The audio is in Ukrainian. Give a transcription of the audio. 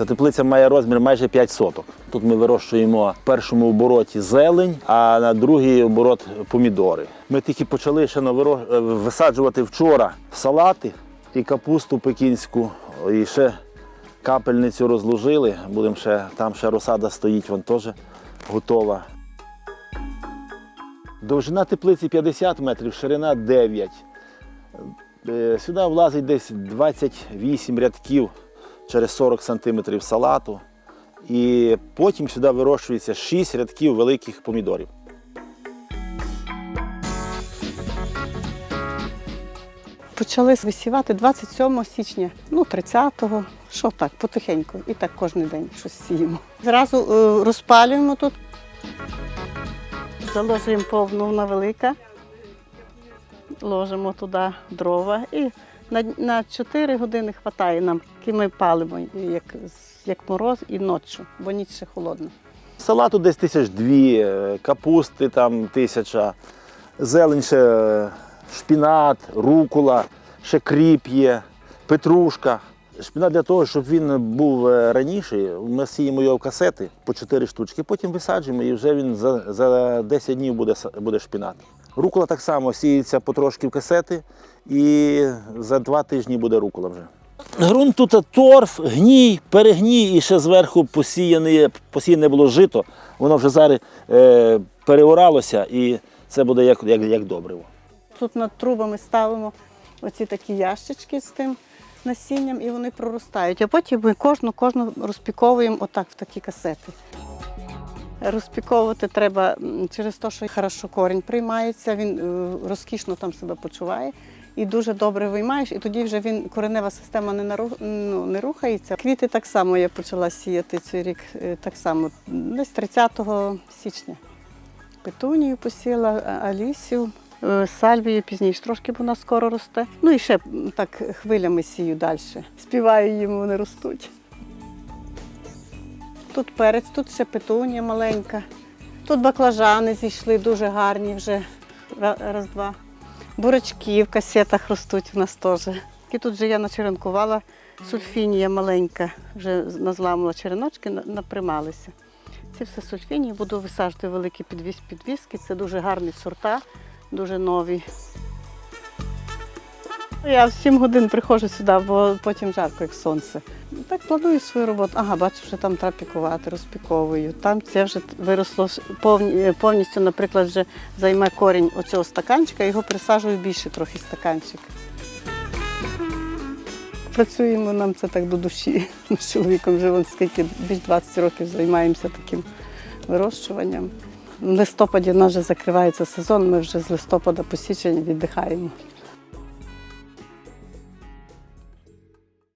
Ця теплиця має розмір майже 5 соток. Тут ми вирощуємо в першому обороті зелень, а на другий оборот помідори. Ми тільки почали ще висаджувати вчора салати і капусту пекінську, і ще капельницю розложили. Будемо ще, там ще розсада стоїть, вон теж готова. Довжина теплиці 50 метрів, ширина 9. Е, Сюди влазить десь 28 рядків через 40 сантиметрів салату. І потім сюди вирощується 6 рядків великих помідорів. Почали висівати 27 січня, ну 30-го, що так, потихеньку. І так кожен день щось сіємо. Зразу е, розпалюємо тут, заложуємо повну вона велика, ложимо туди дрова і на, на 4 години вистачає нам, які ми палимо, як, як мороз і ночі, бо ніч ще холодна. Салату десь тисяч дві, е, капусти там тисяча, зелень ще е, шпінат, рукула, ще кріп є, петрушка. Шпінат для того, щоб він був е, раніше, ми сіємо його в касети по 4 штучки, потім висаджуємо і вже він за, за 10 днів буде, буде шпінат. Рукола так само сіється потрошки в касети і за два тижні буде рукола вже. Грунт тут торф, гній, перегній і ще зверху посіяне, посіяне було жито. Воно вже зараз е, переоралося і це буде як, як, як добриво. Тут над трубами ставимо оці такі ящички з тим насінням, і вони проростають. А потім ми кожну кожну розпіковуємо отак в такі касети. Розпіковувати треба через те, що хорошо корінь приймається, він е, розкішно там себе почуває. І дуже добре виймаєш, і тоді вже він коренева система не, нару, ну, не рухається. Квіти так само я почала сіяти цей рік, е, так само, десь 30 січня. Петунію посіла, а- алісію, е, сальвію пізніше трошки, вона скоро росте. Ну і ще так хвилями сію далі. Співаю їм, вони ростуть. Тут перець, тут ще петунія маленька. Тут баклажани зійшли дуже гарні вже раз-два. Бурачки в касетах ростуть у нас теж. І тут вже я начеренкувала сульфінія маленька, вже назламала череночки, на- напрямалися. Ці все сульфінії буду висаджувати великі підвіски. Це дуже гарні сорта, дуже нові. Я в 7 годин приходжу сюди, бо потім жарко, як сонце. Так планую свою роботу. Ага, бачу, що там треба пікувати, розпіковую. Там це вже виросло повністю, наприклад, вже займе корінь оцього стаканчика, його присаджую більше трохи стаканчик. Працюємо нам це так до душі. Ми з чоловіком вже скільки більш 20 років займаємося таким вирощуванням. В листопаді в нас вже закривається сезон, ми вже з листопада по січень віддихаємо.